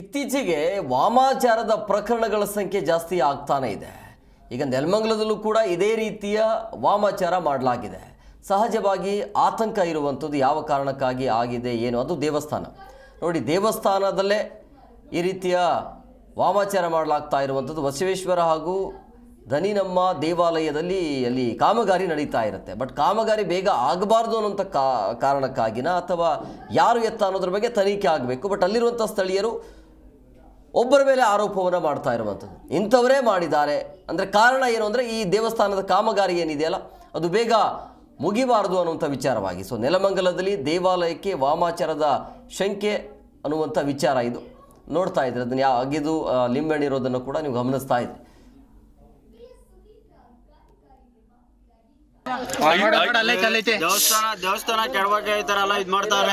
ಇತ್ತೀಚೆಗೆ ವಾಮಾಚಾರದ ಪ್ರಕರಣಗಳ ಸಂಖ್ಯೆ ಜಾಸ್ತಿ ಆಗ್ತಾನೇ ಇದೆ. ಈಗ ನೆಲಮಂಗಲದಲ್ಲೂ ಕೂಡ ಇದೇ ರೀತಿಯ ವಾಮಾಚಾರ ಮಾಡಲಾಗಿದೆ. ಸಹಜವಾಗಿ ಆತಂಕ ಇರುವಂಥದ್ದು ಯಾವ ಕಾರಣಕ್ಕಾಗಿ ಆಗಿದೆ, ಏನು? ಅದು ದೇವಸ್ಥಾನ. ನೋಡಿ, ದೇವಸ್ಥಾನದಲ್ಲೇ ಈ ರೀತಿಯ ವಾಮಾಚಾರ ಮಾಡಲಾಗ್ತಾ ಇರುವಂಥದ್ದು ಬಸವೇಶ್ವರ ಹಾಗೂ ಧನಿನಮ್ಮ ದೇವಾಲಯದಲ್ಲಿ ಅಲ್ಲಿ ಕಾಮಗಾರಿ ನಡೀತಾ ಇರುತ್ತೆ. ಬಟ್ ಕಾಮಗಾರಿ ಬೇಗ ಆಗಬಾರ್ದು ಅನ್ನೋಂಥ ಕಾರಣಕ್ಕಾಗಿನ ಅಥವಾ ಯಾರು ಎತ್ತ ಅನ್ನೋದ್ರ ಬಗ್ಗೆ ತನಿಖೆ ಆಗಬೇಕು? ಬಟ್ ಅಲ್ಲಿರುವಂಥ ಸ್ಥಳೀಯರು ಒಬ್ಬರ ಮೇಲೆ ಆರೋಪವನ್ನು ಮಾಡ್ತಾ ಇರುವಂಥದ್ದು. ಇಂಥವರೇ ಮಾಡಿದ್ದಾರೆ. ಅಂದರೆ ಕಾರಣ ಏನು ಅಂದರೆ ಈ ದೇವಸ್ಥಾನದ ಕಾಮಗಾರಿ ಏನಿದೆಯಲ್ಲ ಅದು ಬೇಗ ಮುಗಿಬಾರದು ಅನ್ನುವಂಥ ವಿಚಾರವಾಗಿ. ಸೊ ನೆಲಮಂಗಲದಲ್ಲಿ ದೇವಾಲಯಕ್ಕೆ ವಾಮಾಚಾರದ ಶಂಕೆ ಅನ್ನುವಂಥ ವಿಚಾರ ಇದು. ನೋಡ್ತಾ ಇದ್ರೆ ಅದನ್ನು ಯಾವ ಅಗೆದು ಲಿಂಬೆಹಣ್ಣು ಇರೋದನ್ನು ಕೂಡ ನೀವು ಗಮನಿಸ್ತಾ ಇದ್ರಿ. ದೇವಸ್ಥಾನ ದೇವಸ್ಥಾನ ಕೆಡವಾಗಿ ಈ ತರ ಎಲ್ಲ ಇದ್ ಮಾಡ್ತಾರೆ